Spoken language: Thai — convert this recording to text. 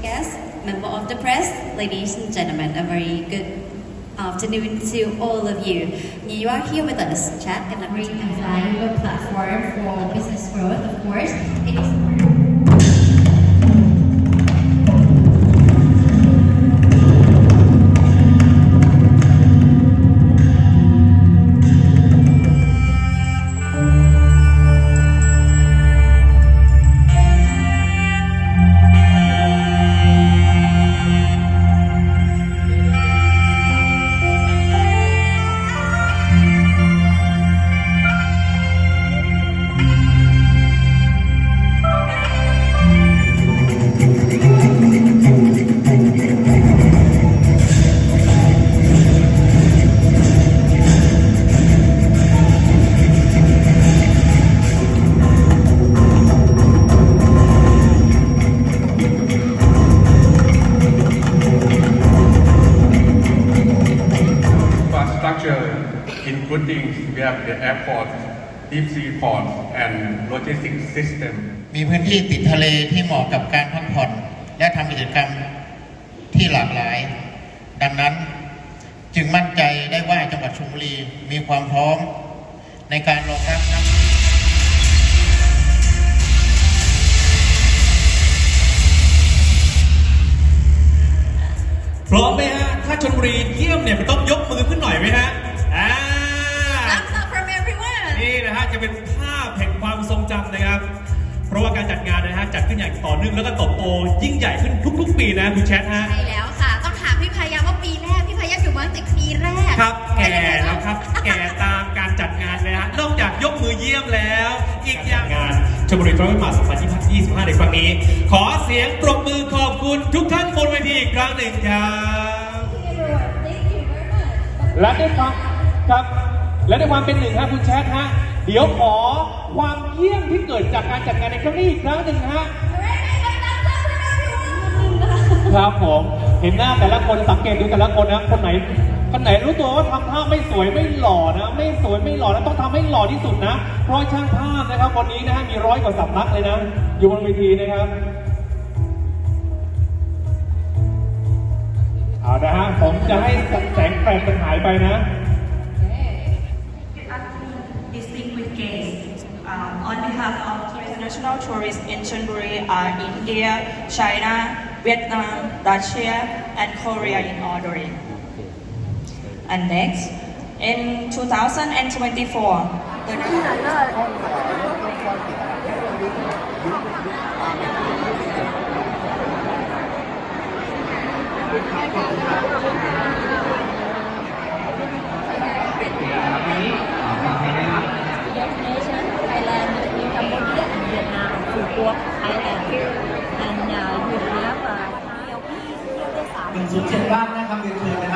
guests, member of the press, ladies and gentlemen, a very good afternoon to all of you. You are here with us, Chat and a very valuable platform for business growth, of course. It is good things. we have the airport, deep sea port, and logistics system. มีพื้นที่ติดทะเลที่เหมาะกับการพักผ่อนและทำกิจกรรมที่หลากหลาย ดังนั้นจึงมั่นใจได้ว่าจังหวัดชลบุรีมีความพร้อมในการรองรับนัก จัดขึ้นอย่างต่อเนื่องแล้วก็เตบโตยิ่งใหญ่ขึ้นทุก ๆ ปีนะคุณแชทฮะ ใช่แล้วค่ะ ต้องถามพี่พายาว่าปีแรก พี่พายาอยู่มาตั้งแต่ปีแรกครับแก่เป็นยังไงแล้วบ้างครับ แก่ตามการจัดงานเลยฮะนอกจากยกมือเยี่ยมแล้ว อีกอย่างงานชมบุรีทรอมา2025ในครั้งนี้ ขอเสียงปรบมือขอบคุณทุกท่านบนเวทีอีกครั้งหนึ่งครับและด้วยความครับและด้วยความเป็นหนึ่งฮะคุณแชทฮะเดี๋ยวขอ กิดจากการจัดงานในครั้งนี้อีกครั้งหนึ่งฮะครับผมเห็นหน้าแต่ละคนสังเกตดูแต่ละคนนะคนไหนคนไหนรู้ตัวว่าทำท่าไม่สวยไม่หล่อนะ ไม่สวยไม่หล่อแล้วต้องทำให้หล่อที่สุดนะเพราะช่างภาพนะครับวันนี้นะฮะมีร้อยกว่าสำนักเลยนะ อยู่บนเวทีนะครับเอานะฮะผมจะให้แสงแฟลชมันหายไปนะ distinguished guests. Um, on behalf of international tourists in Chonburi are India, China, Vietnam, Russia, and Korea in ordering. And next, in 2024, the And uh, you have uh, 107บ้านนะครับเรียนเชิญ